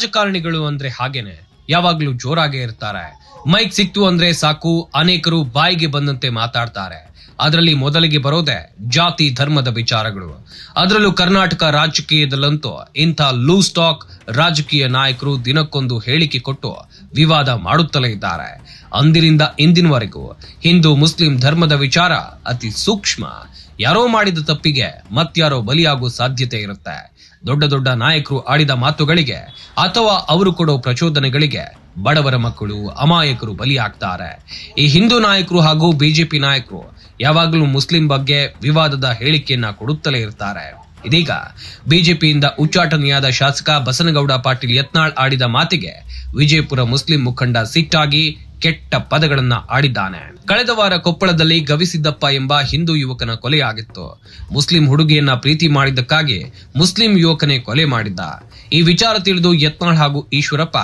ರಾಜಕಾರಣಿಗಳು ಅಂದ್ರೆ ಹಾಗೇನೆ. ಯಾವಾಗ್ಲೂ ಜೋರಾಗೇ ಇರ್ತಾರೆ. ಮೈಕ್ ಸಿಕ್ತು ಅಂದ್ರೆ ಸಾಕು, ಅನೇಕರು ಬಾಯಿಗೆ ಬಂದಂತೆ ಮಾತಾಡ್ತಾರೆ. ಅದರಲ್ಲಿ ಮೊದಲಿಗೆ ಬರೋದೆ ಜಾತಿ ಧರ್ಮದ ವಿಚಾರಗಳು. ಅದರಲ್ಲೂ ಕರ್ನಾಟಕ ರಾಜಕೀಯದಲ್ಲಂತೂ ಇಂಥ ಲೂಸ್ ಟಾಕ್ ರಾಜಕೀಯ ನಾಯಕರು ದಿನಕ್ಕೊಂದು ಹೇಳಿಕೆ ಕೊಟ್ಟು ವಿವಾದ ಮಾಡುತ್ತಲೇ ಇದ್ದಾರೆ. ಅಂದಿನಿಂದ ಇಂದಿನವರೆಗೂ ಹಿಂದೂ ಮುಸ್ಲಿಂ ಧರ್ಮದ ವಿಚಾರ ಅತಿ ಸೂಕ್ಷ್ಮ. ಯಾರೋ ಮಾಡಿದ ತಪ್ಪಿಗೆ ಮತ್ಯಾರೋ ಬಲಿಯಾಗುವ ಸಾಧ್ಯತೆ ಇರುತ್ತೆ. ದೊಡ್ಡ ದೊಡ್ಡ ನಾಯಕರು ಆಡಿದ ಮಾತುಗಳಿಗೆ ಅಥವಾ ಅವರು ಕೊಡೋ ಪ್ರಚೋದನೆಗಳಿಗೆ ಬಡವರ ಮಕ್ಕಳು ಅಮಾಯಕರು ಬಲಿಯಾಗ್ತಾರೆ. ಈ ಹಿಂದೂ ನಾಯಕರು ಹಾಗೂ ಬಿಜೆಪಿ ನಾಯಕರು ಯಾವಾಗಲೂ ಮುಸ್ಲಿಂ ಬಗ್ಗೆ ವಿವಾದದ ಹೇಳಿಕೆಯನ್ನ ಕೊಡುತ್ತಲೇ ಇರ್ತಾರೆ. ಇದೀಗ ಬಿಜೆಪಿಯಿಂದ ಉಚ್ಚಾಟನೆಯಾದ ಶಾಸಕ ಬಸನಗೌಡ ಪಾಟೀಲ್ ಯತ್ನಾಳ್ ಆಡಿದ ಮಾತಿಗೆ ವಿಜಯಪುರ ಮುಸ್ಲಿಂ ಮುಖಂಡ ಸಿಟ್ಟಾಗಿ ಕೆಟ್ಟ ಪದಗಳನ್ನ ಆಡಿದ್ದಾನೆ. ಕಳೆದ ವಾರ ಕೊಪ್ಪಳದಲ್ಲಿ ಗವಿಸಿದ್ದಪ್ಪ ಎಂಬ ಹಿಂದೂ ಯುವಕನ ಕೊಲೆಯಾಗಿತ್ತು. ಮುಸ್ಲಿಂ ಹುಡುಗಿಯನ್ನ ಪ್ರೀತಿ ಮಾಡಿದ್ದಕ್ಕಾಗಿ ಮುಸ್ಲಿಂ ಯುವಕನೇ ಕೊಲೆ ಮಾಡಿದ್ದ. ಈ ವಿಚಾರ ತಿಳಿದು ಯತ್ನಾಳ್ ಹಾಗೂ ಈಶ್ವರಪ್ಪ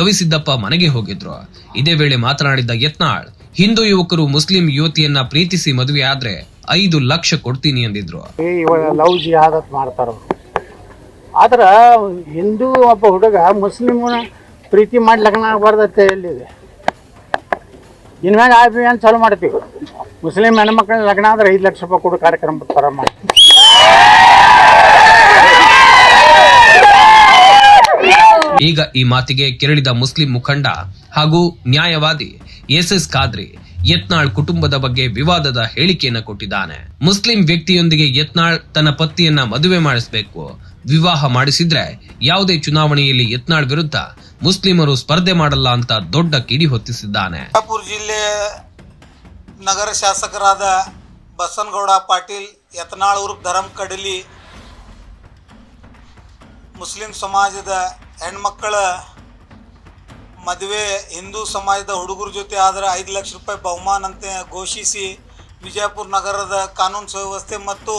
ಗವಿಸಿದ್ದಪ್ಪ ಮನೆಗೆ ಹೋಗಿದ್ರು. ಇದೇ ವೇಳೆ ಮಾತನಾಡಿದ್ದ ಯತ್ನಾಳ್, ಹಿಂದೂ ಯುವಕರು ಮುಸ್ಲಿಂ ಯುವತಿಯನ್ನ ಪ್ರೀತಿಸಿ ಮದುವೆ ಆದ್ರೆ ಐದು ಲಕ್ಷ ಕೊಡ್ತೀನಿ ಎಂದಿದ್ರು ಆದ್ರೆ ಹಿಂದೂ ಒಬ್ಬ ಹುಡುಗ ಮುಸ್ಲಿಮನ ಪ್ರೀತಿ ಮಾಡಿ ಲಗ್ನ ಆಗ್ಬಾರ್ದತ್ತೆ ಎಲ್ಲಿದೆ ಇನ್ಮ್ಯಾಗ ಅಭಿಯಾನ ಚಾಲು ಮಾಡ್ತೀವಿ. ಮುಸ್ಲಿಂ ಹೆಣ್ಮಕ್ಳ ಲಗ್ನ ಆದ್ರೆ ಐದು ಲಕ್ಷ ರೂಪಾಯಿ ಕೊಡು ಕಾರ್ಯಕ್ರಮ ಪ್ರಾರಂಭ ಈಗ ಈ ಮಾತಿಗೆ ಕೆರಳಿದ ಮುಸ್ಲಿಂ ಮುಖಂಡ ಹಾಗೂ ನ್ಯಾಯವಾದಿ ಎಸ್ ಎಸ್ ಖಾದ್ರಿ ಯತ್ನಾಳ್ ಕುಟುಂಬದ ಬಗ್ಗೆ ವಿವಾದದ ಹೇಳಿಕೆಯನ್ನು ಕೊಟ್ಟಿದ್ದಾನೆ. ಮುಸ್ಲಿಂ ವ್ಯಕ್ತಿಯೊಂದಿಗೆ ಯತ್ನಾಳ್ ತನ್ನ ಪತ್ನಿಯನ್ನ ಮದುವೆ ಮಾಡಿಸಬೇಕು. ವಿವಾಹ ಮಾಡಿಸಿದ್ರೆ ಯಾವುದೇ ಚುನಾವಣೆಯಲ್ಲಿ ಯತ್ನಾಳ್ ವಿರುದ್ಧ ಮುಸ್ಲಿಮರು ಸ್ಪರ್ಧೆ ಮಾಡಲ್ಲ ಅಂತ ದೊಡ್ಡ ಕಿಡಿ ಹೊತ್ತಿಸಿದ್ದಾನೆ. ಬಿಜಾಪುರ ಜಿಲ್ಲೆ ನಗರ ಶಾಸಕರಾದ ಬಸನಗೌಡ ಪಾಟೀಲ್ ಯತ್ನಾಳ್ ಉರ್ಫ್ ಧರಮ್ ಕಡಲಿ ಮುಸ್ಲಿಂ ಸಮಾಜದ ಹೆಣ್ಮಕ್ಕಳ ಮದುವೆ, ಹಿಂದೂ ಸಮಾಜದ ಹುಡುಗರ ಜೊತೆ ಆದರೆ ಐದು ಲಕ್ಷ ರೂಪಾಯಿ ಬಹುಮಾನ ಅಂತ ಘೋಷಿಸಿ ವಿಜಯಪುರ ನಗರದ ಕಾನೂನು ಸುವ್ಯವಸ್ಥೆ ಮತ್ತು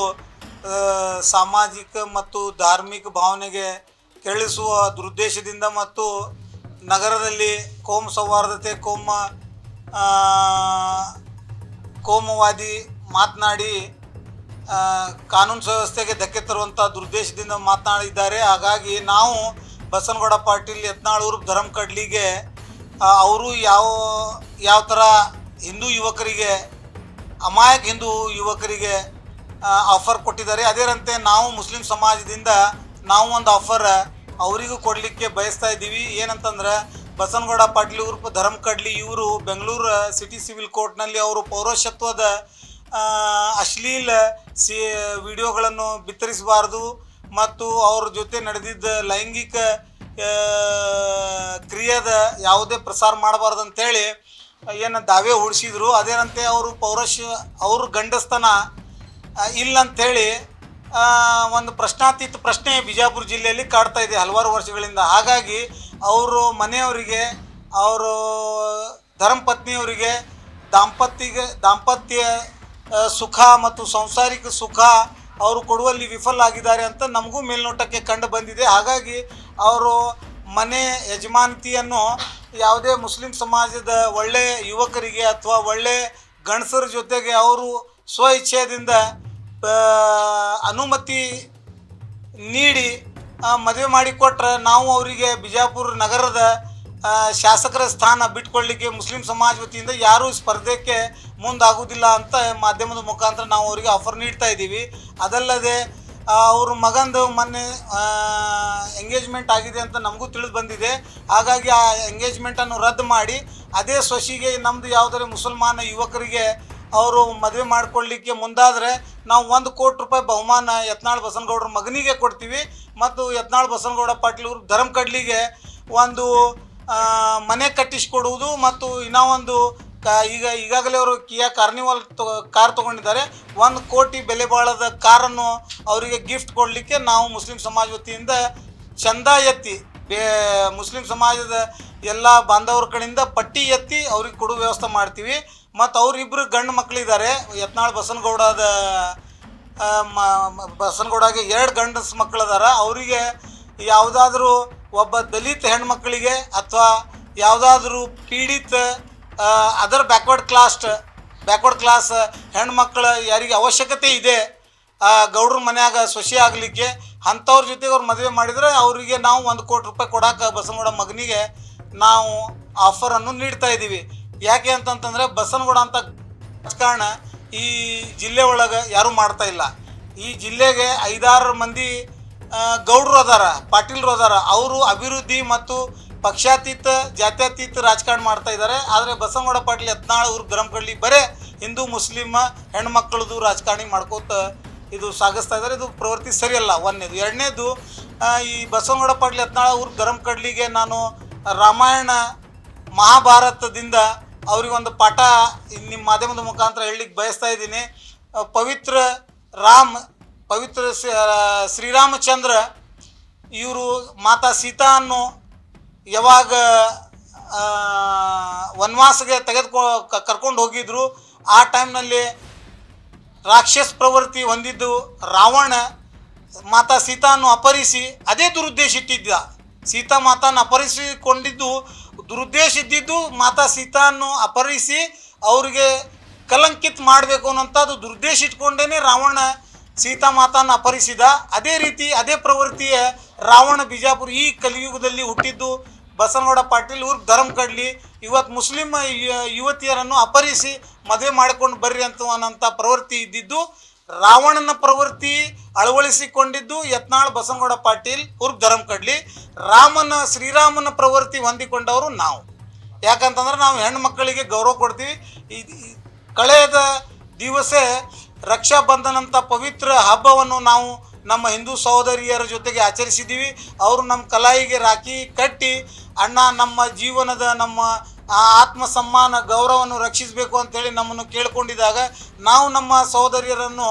ಸಾಮಾಜಿಕ ಮತ್ತು ಧಾರ್ಮಿಕ ಭಾವನೆಗೆ ಕೆರಳಿಸುವ ದುರುದ್ದೇಶದಿಂದ ಮತ್ತು ನಗರದಲ್ಲಿ ಕೋಮ ಸೌಹಾರ್ದತೆ, ಕೋಮ ಕೋಮವಾದಿ ಮಾತನಾಡಿ ಕಾನೂನು ಸುವ್ಯವಸ್ಥೆಗೆ ಧಕ್ಕೆ ತರುವಂಥ ದುರುದ್ದೇಶದಿಂದ ಮಾತನಾಡಿದ್ದಾರೆ. ಹಾಗಾಗಿ ನಾವು ಬಸನಗೌಡ ಪಾಟೀಲ್, ಯತ್ನಾಳೂರು ಧರಮ್ ಕಡ್ಲಿಗೆ ಅವರು ಯಾವ ಯಾವ ಥರ ಹಿಂದೂ ಯುವಕರಿಗೆ, ಅಮಾಯಕ ಹಿಂದೂ ಯುವಕರಿಗೆ ಆಫರ್ ಕೊಟ್ಟಿದ್ದಾರೆ. ಅದರಂತೆ ನಾವು ಮುಸ್ಲಿಂ ಸಮಾಜದಿಂದ ನಾವು ಒಂದು ಆಫರ್ ಅವರಿಗೂ ಕೊಡಲಿಕ್ಕೆ ಬಯಸ್ತಾ ಇದ್ದೀವಿ. ಏನಂತಂದ್ರೆ ಬಸನಗೌಡ ಪಾಟೀಲ್ ಉರ್ಫ್ ಧರಮ್ ಕಡ್ಲಿ ಇವರು ಬೆಂಗಳೂರು ಸಿಟಿ ಸಿವಿಲ್ ಕೋರ್ಟ್ನಲ್ಲಿ ಅವರು ಪೌರಶತ್ವದ ಅಶ್ಲೀಲ ಸಿ ವಿಡಿಯೋಗಳನ್ನು ಬಿತ್ತರಿಸಬಾರ್ದು ಮತ್ತು ಅವ್ರ ಜೊತೆ ನಡೆದಿದ್ದ ಲೈಂಗಿಕ ಕ್ರಿಯೆದ ಯಾವುದೇ ಪ್ರಸಾರ ಮಾಡಬಾರ್ದು ಅಂತೇಳಿ ಏನು ದಾವೆ ಹೂಡಿಸಿದ್ರು. ಅದೇನಂತೆ ಅವರು ಪೌರಶ ಅವ್ರ ಗಂಡಸ್ತನ ಆ, ಇಲ್ಲ ಅಂಥೇಳಿ ಆ, ಒಂದು ಪ್ರಶ್ನಾತೀತ ಪ್ರಶ್ನೆ ಬಿಜಾಪುರ ಜಿಲ್ಲೆಯಲ್ಲಿ ಕಾಡ್ತಾ ಇದೆ ಹಲವಾರು ವರ್ಷಗಳಿಂದ. ಹಾಗಾಗಿ ಅವರು ಮನೆಯವರಿಗೆ ಅವರು ಧರ್ಮಪತ್ನಿಯವರಿಗೆ ದಾಂಪತ್ಯಗೆ ದಾಂಪತ್ಯ ಸುಖ ಮತ್ತು ಸಾಂಸಾರಿಕ ಸುಖ ಅವರು ಕೊಡುವಲ್ಲಿ ವಿಫಲ ಆಗಿದ್ದಾರೆ ಅಂತ ನಮಗೂ ಮೇಲ್ನೋಟಕ್ಕೆ ಕಂಡು ಬಂದಿದೆ. ಹಾಗಾಗಿ ಅವರು ಮನೆ ಯಜಮಾನತಿಯನ್ನು ಯಾವುದೇ ಮುಸ್ಲಿಂ ಸಮಾಜದ ಒಳ್ಳೆಯ ಯುವಕರಿಗೆ ಅಥವಾ ಒಳ್ಳೆ ಗಂಡಸರ ಜೊತೆಗೆ ಅವರು ಸ್ವ ಇಚ್ಛೆಯಿಂದ ಆ, ಅನುಮತಿ ನೀಡಿ ಮದುವೆ ಮಾಡಿಕೊಟ್ರೆ ನಾವು ಅವರಿಗೆ ಬಿಜಾಪುರ ನಗರದ ಶಾಸಕರ ಸ್ಥಾನ ಬಿಟ್ಕೊಳ್ಳಿಕ್ಕೆ ಮುಸ್ಲಿಂ ಸಮಾಜ ವತಿಯಿಂದ ಯಾರೂ ಸ್ಪರ್ಧೆಗೆ ಮುಂದಾಗುವುದಿಲ್ಲ ಅಂತ ಮಾಧ್ಯಮದ ಮುಖಾಂತರ ನಾವು ಅವರಿಗೆ ಆಫರ್ ನೀಡ್ತಾ ಇದ್ದೀವಿ. ಅದಲ್ಲದೆ ಅವ್ರ ಮಗಂದು ಮೊನ್ನೆ ಎಂಗೇಜ್ಮೆಂಟ್ ಆಗಿದೆ ಅಂತ ನಮಗೂ ತಿಳಿದು ಬಂದಿದೆ. ಹಾಗಾಗಿ ಆ ಎಂಗೇಜ್ಮೆಂಟನ್ನು ರದ್ದು ಮಾಡಿ, ಅದೇ ಸೊಸಿಗೆ ನಮ್ಮದು ಯಾವುದಾದ್ರೂ ಮುಸಲ್ಮಾನ ಯುವಕರಿಗೆ ಅವರು ಮದುವೆ ಮಾಡ್ಕೊಳ್ಳಿಕ್ಕೆ ಮುಂದಾದರೆ ನಾವು ಒಂದು ಕೋಟಿ ರೂಪಾಯಿ ಬಹುಮಾನ ಯತ್ನಾಳ್ ಬಸನಗೌಡ್ರ ಮಗನಿಗೆ ಕೊಡ್ತೀವಿ. ಮತ್ತು ಯತ್ನಾಳ್ ಬಸನಗೌಡ ಪಾಟೀಲ್ ಅವರು ಧರ್ಮ ಕಡ್ಲಿಗೆ ಒಂದು ಮನೆ ಕಟ್ಟಿಸಿಕೊಡುವುದು ಮತ್ತು ಇನ್ನೂ ಒಂದು ಕ, ಈಗ, ಈಗಾಗಲೇ ಅವರು ಕಿಯಾ ಕಾರ್ನಿವಾಲ್ ಕಾರ್ ತೊಗೊಂಡಿದ್ದಾರೆ. ಒಂದು ಕೋಟಿ ಬೆಲೆ ಬಾಳದ ಕಾರನ್ನು ಅವರಿಗೆ ಗಿಫ್ಟ್ ಕೊಡಲಿಕ್ಕೆ ನಾವು ಮುಸ್ಲಿಂ ಸಮಾಜ ವತಿಯಿಂದ ಚಂದ ಎತ್ತಿ, ಬೇ, ಮುಸ್ಲಿಂ ಸಮಾಜದ ಎಲ್ಲ ಬಾಂಧವರ ಕಡೆಯಿಂದ ಪಟ್ಟಿ ಎತ್ತಿ ಅವ್ರಿಗೆ ಕೊಡೋ ವ್ಯವಸ್ಥೆ ಮಾಡ್ತೀವಿ. ಮತ್ತು ಅವರಿಬ್ಬರು ಗಂಡು ಮಕ್ಕಳಿದ್ದಾರೆ ಯತ್ನಾಳ್ ಬಸನಗೌಡದ ಮ- ಬಸನಗೌಡಗೆ ಎರಡು ಗಂಡಸ ಮಕ್ಕಳದಾರ ಅವರಿಗೆ ಯಾವುದಾದ್ರೂ ಒಬ್ಬ ದಲಿತ ಹೆಣ್ಮಕ್ಳಿಗೆ ಅಥವಾ ಯಾವುದಾದ್ರೂ ಪೀಡಿತ ಅದರ್ ಬ್ಯಾಕ್ವರ್ಡ್ ಕ್ಲಾಸ್ಟ್, ಬ್ಯಾಕ್ವರ್ಡ್ ಕ್ಲಾಸ್ ಹೆಣ್ಮಕ್ಳ ಯಾರಿಗೆ ಅವಶ್ಯಕತೆ ಇದೆ ಗೌಡ್ರ ಮನ್ಯಾಗ ಸೊಸಿ ಆಗಲಿಕ್ಕೆ ಅಂಥವ್ರ ಜೊತೆಗೆ ಅವ್ರು ಮದುವೆ ಮಾಡಿದರೆ ಅವರಿಗೆ ನಾವು ಒಂದು ಕೋಟಿ ರೂಪಾಯಿ ಕೊಡೋಕೆ ಬಸವನಗೌಡ ಮಗನಿಗೆ ನಾವು ಆಫರನ್ನು ನೀಡ್ತಾ ಇದ್ದೀವಿ ಯಾಕೆ ಅಂತಂತಂದರೆ ಬಸವನಗೌಡ ಅಂತ ರಾಜಕಾರಣ ಈ ಜಿಲ್ಲೆ ಒಳಗೆ ಯಾರೂ ಮಾಡ್ತಾ ಇಲ್ಲ. ಈ ಜಿಲ್ಲೆಗೆ ಐದಾರು ಮಂದಿ ಗೌಡ್ರು ಅದಾರ, ಪಾಟೀಲ್ರು ಅದಾರ. ಅವರು ಅಭಿವೃದ್ಧಿ ಮತ್ತು ಪಕ್ಷಾತೀತ, ಜಾತ್ಯತೀತ ರಾಜಕಾರಣ ಮಾಡ್ತಾ ಇದ್ದಾರೆ ಆದರೆ ಬಸವನಗೌಡ ಪಾಟೀಲ್ ಯತ್ನಾಳ್ ಊರು ಗರಂ ಬರೇ ಹಿಂದೂ, ಮುಸ್ಲಿಮ್, ಹೆಣ್ಮಕ್ಳದು ರಾಜಕಾರಣಿ ಮಾಡ್ಕೋತ ಇದು ಸಾಗಿಸ್ತಾ ಇದ್ದಾರೆ ಇದು ಪ್ರವೃತ್ತಿ ಸರಿಯಲ್ಲ. ಒಂದನೇದು. ಎರಡನೇದು ಈ ಬಸವನಗೌಡ ಪಾಟೀಲ್ ಯತ್ನಾಳ ಊರು ಗರಂ ಕಡ್ಲಿಗೆ ನಾನು ರಾಮಾಯಣ ಮಹಾಭಾರತದಿಂದ ಅವರಿಗೊಂದು ಪಾಠ ನಿಮ್ಮ ಮಾಧ್ಯಮದ ಮುಖಾಂತರ ಹೇಳಲಿಕ್ಕೆ ಬಯಸ್ತಾ ಇದ್ದೀನಿ. ಪವಿತ್ರ ರಾಮ್, ಪವಿತ್ರ ಶ್ರೀರಾಮಚಂದ್ರ ಇವರು ಮಾತಾ ಸೀತಾ ಅನ್ನು ಯಾವಾಗ ವನವಾಸಗೆ ತೆಗೆದುಕೊ ಕರ್ಕೊಂಡು ಹೋಗಿದ್ರು, ಆ ಟೈಮ್ನಲ್ಲಿ ರಾಕ್ಷಸ ಪ್ರವೃತ್ತಿ ಹೊಂದಿದ್ದು ರಾವಣ, ಮಾತಾ ಸೀತಾನ್ನು ಅಪಹರಿಸಿ ಅದೇ ದುರುದ್ದೇಶ ಇಟ್ಟಿದ್ದ ಸೀತಾ ಮಾತಾನ ಅಪಹರಿಸಿಕೊಂಡಿದ್ದು ದುರುದ್ದೇಶ ಇದ್ದಿದ್ದು ಮಾತಾ ಸೀತಾನ್ನು ಅಪಹರಿಸಿ ಅವರಿಗೆ ಕಲಂಕಿತ್ ಮಾಡಬೇಕು ಅನ್ನೋಂಥದ್ದು ದುರುದ್ದೇಶ ಇಟ್ಕೊಂಡೇನೆ ರಾವಣ ಸೀತಾ ಮಾತಾನ ಅಪಹರಿಸಿದ. ಅದೇ ರೀತಿ, ಅದೇ ಪ್ರವೃತ್ತಿಯ ರಾವಣ ಬಿಜಾಪುರ ಈ ಕಲಿಯುಗದಲ್ಲಿ ಹುಟ್ಟಿದ್ದು. ಬಸವನಗೌಡ ಪಾಟೀಲ್ ಇವ್ರಿಗೆ ಧರ್ಮ ಕಡ್ಲಿ. ಇವತ್ತು ಮುಸ್ಲಿಂ ಯುವತಿಯರನ್ನು ಅಪಹರಿಸಿ ಮದುವೆ ಮಾಡಿಕೊಂಡು ಬರ್ರಿ ಅಂತ ಅನ್ನೋಂಥ ಪ್ರವೃತ್ತಿ ಇದ್ದಿದ್ದು. ರಾವಣನ ಪ್ರವೃತ್ತಿ ಅಳವಡಿಸಿಕೊಂಡಿದ್ದು ಯತ್ನಾಳ್ ಬಸವನಗೌಡ ಪಾಟೀಲ್ ಉರ್ಫ್ ಧರಂ ಕಡ್ಲಿ ರಾಮನ, ಶ್ರೀರಾಮನ ಪ್ರವೃತ್ತಿ ಹೊಂದಿಕೊಂಡವರು ನಾವು. ಯಾಕಂತಂದ್ರೆ ನಾವು ಹೆಣ್ಣು ಮಕ್ಕಳಿಗೆ ಗೌರವ ಕೊಡ್ತೀವಿ. ಕಳೆದ ದಿವಸ ರಕ್ಷಾಬಂಧನ ಅಂತ ಪವಿತ್ರ ಹಬ್ಬವನ್ನು ನಾವು ನಮ್ಮ ಹಿಂದೂ ಸಹೋದರಿಯರ ಜೊತೆಗೆ ಆಚರಿಸಿದ್ದೀವಿ. ಅವರು ನಮ್ಮ ಕಲಾಯಿಗೆ ರಾಖಿ ಕಟ್ಟಿ ಅಣ್ಣ ನಮ್ಮ ಜೀವನದ ನಮ್ಮ ಆ ಆತ್ಮ ಸಮ್ಮಾನ ಗೌರವವನ್ನು ರಕ್ಷಿಸಬೇಕು ಅಂತೇಳಿ ನಮ್ಮನ್ನು ಕೇಳ್ಕೊಂಡಿದ್ದಾಗ ನಾವು ನಮ್ಮ ಸಹೋದರಿಯರನ್ನು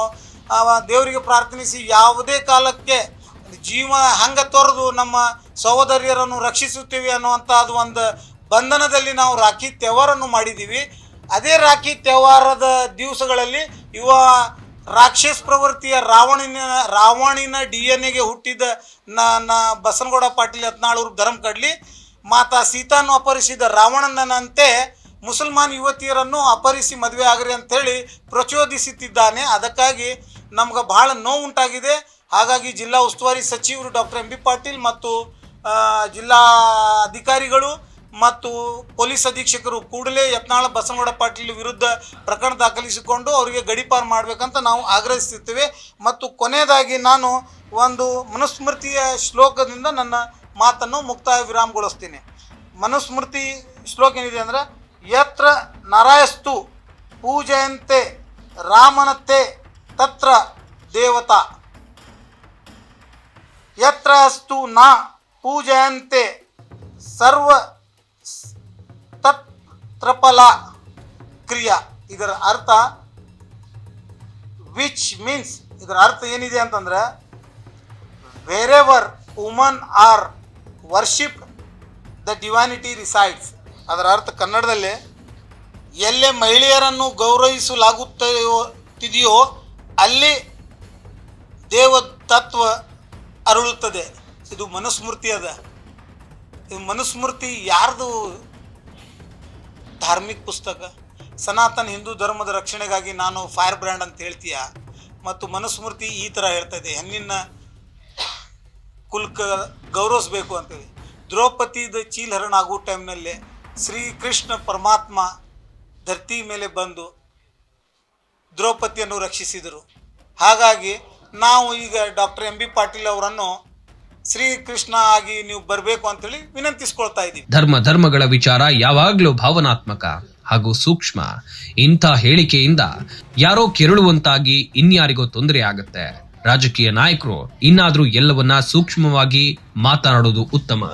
ದೇವರಿಗೆ ಪ್ರಾರ್ಥನಿಸಿ ಯಾವುದೇ ಕಾಲಕ್ಕೆ ಜೀವ ಹಂಗ ತೊರೆದು ನಮ್ಮ ಸಹೋದರಿಯರನ್ನು ರಕ್ಷಿಸುತ್ತೇವೆ ಅನ್ನುವಂಥದ್ದು ಒಂದು ಬಂಧನದಲ್ಲಿ ನಾವು ರಾಖಿ ತ್ಯವಾರನ್ನು ಮಾಡಿದ್ದೀವಿ. ಅದೇ ರಾಖಿ ತ್ಯವಾರದ ದಿವಸಗಳಲ್ಲಿ ಇವ ರಾಕ್ಷಸ ಪ್ರವೃತ್ತಿಯ ರಾವಣಿನ ರಾವಣಿನ ಡಿ ಎನ್ ಎಗೆ ಹುಟ್ಟಿದ ನ ನ ಬಸನಗೌಡ ಪಾಟೀಲ್ ಹತ್ನಾಳೂರು ಧರ್ಮ ಕಡ್ಲಿ ಮಾತಾ ಸೀತಾನು ಅಪಹರಿಸಿದ ರಾವಣನಂತೆ ಮುಸಲ್ಮಾನ್ ಯುವತಿಯರನ್ನು ಅಪಹರಿಸಿ ಮದುವೆ ಆಗ್ರಿ ಅಂತೇಳಿ ಪ್ರಚೋದಿಸುತ್ತಿದ್ದಾನೆ. ಅದಕ್ಕಾಗಿ ನಮ್ಗೆ ಬಹಳ ನೋವು ಉಂಟಾಗಿದೆ. ಹಾಗಾಗಿ ಜಿಲ್ಲಾ ಉಸ್ತುವಾರಿ ಸಚಿವರು ಡಾಕ್ಟರ್ ಎಂ ಬಿ ಪಾಟೀಲ್ ಮತ್ತು ಜಿಲ್ಲಾ ಅಧಿಕಾರಿಗಳು ಮತ್ತು ಪೊಲೀಸ್ ಅಧೀಕ್ಷಕರು ಕೂಡಲೇ ಯತ್ನಾಳ ಬಸವನಗೌಡ ಪಾಟೀಲ್ ವಿರುದ್ಧ ಪ್ರಕರಣ ದಾಖಲಿಸಿಕೊಂಡು ಅವರಿಗೆ ಗಡೀಪಾರು ಮಾಡಬೇಕಂತ ನಾವು ಆಗ್ರಹಿಸುತ್ತೇವೆ ಮತ್ತು ಕೊನೆಯದಾಗಿ ನಾನು ಒಂದು ಮನುಸ್ಮೃತಿಯ ಶ್ಲೋಕದಿಂದ ನನ್ನ ಮಾತನ್ನು ಮುಕ್ತಾಯ ವಿರಾಮಗೊಳಿಸ್ತೀನಿ ಮನುಸ್ಮೃತಿ ಶ್ಲೋಕ ಏನಿದೆ ಅಂದರೆ, ಯತ್ರ ನರಾಯಸ್ತು ಪೂಜೆಯಂತೆ ರಾಮನತೆ ತತ್ರ ದೇವತಾ. ಯತ್ರ ಅಸ್ತು ನ ಪೂಜೆಯಂತೆ ಸರ್ವ ತತ್ರಪಲ ಕ್ರಿಯಾ. ಇದರ ಅರ್ಥ ವಿಚ್ ಮೀನ್ಸ್ ಇದರ ಅರ್ಥ ಏನಿದೆ ಅಂತಂದ್ರೆ wherever woman are worship the divinity resides ಅದರ ಅರ್ಥ ಕನ್ನಡದಲ್ಲಿ, ಎಲ್ಲೇ ಮಹಿಳೆಯರನ್ನು ಗೌರವಿಸಲಾಗುತ್ತೆಯೋ ತಿದೆಯೋ ಅಲ್ಲಿ ದೇವ ತತ್ವ ಅರಳುತ್ತದೆ. ಇದು ಮನುಸ್ಮೃತಿ ಅದ. ಇದು ಮನುಸ್ಮೃತಿ ಯಾರ್ದು ಧಾರ್ಮಿಕ ಪುಸ್ತಕ? ಸನಾತನ ಹಿಂದೂ ಧರ್ಮದ ರಕ್ಷಣೆಗಾಗಿ ನಾನು ಫೈರ್ ಬ್ರ್ಯಾಂಡ್ ಅಂತ ಹೇಳ್ತೀಯ? ಮತ್ತು ಮನುಸ್ಮೃತಿ ಈ ಥರ ಹೇಳ್ತಾ ಇದೆ. ಹೆಣ್ಣಿನ ಕುಲ್ಕ ಗೌರವಿಸ್ಬೇಕು ಅಂತೇಳಿ. ದ್ರೌಪದಿದ ಚೀಲಹರಣ ಆಗೋ ಟೈಮ್ನಲ್ಲಿ ಶ್ರೀಕೃಷ್ಣ ಪರಮಾತ್ಮ ಧರ್ತಿ ಮೇಲೆ ಬಂದು ದ್ರೌಪದಿಯನ್ನು ರಕ್ಷಿಸಿದರು. ಹಾಗಾಗಿ ನಾವು ಈಗ ಡಾಕ್ಟರ್ ಎಂ ಬಿ ಪಾಟೀಲ್ ಅವರನ್ನು ಶ್ರೀಕೃಷ್ಣ ಆಗಿ ನೀವು ಬರಬೇಕು ಅಂತೇಳಿ ವಿನಂತಿಸ್ಕೊಳ್ತಾ ಇದ್ದೀವಿ. ಧರ್ಮ ಧರ್ಮಗಳ ವಿಚಾರ ಯಾವಾಗಲೂ ಭಾವನಾತ್ಮಕ ಹಾಗೂ ಸೂಕ್ಷ್ಮ. ಇಂಥ ಹೇಳಿಕೆಯಿಂದ ಯಾರೋ ಕೆರಳುವಂತಾಗಿ ಇನ್ಯಾರಿಗೋ ತೊಂದರೆ ಆಗತ್ತೆ. ರಾಜಕೀಯ ನಾಯಕರು ಇನ್ನಾದ್ರೂ ಎಲ್ಲವನ್ನ ಸೂಕ್ಷ್ಮವಾಗಿ ಮಾತನಾಡೋದು ಉತ್ತಮ.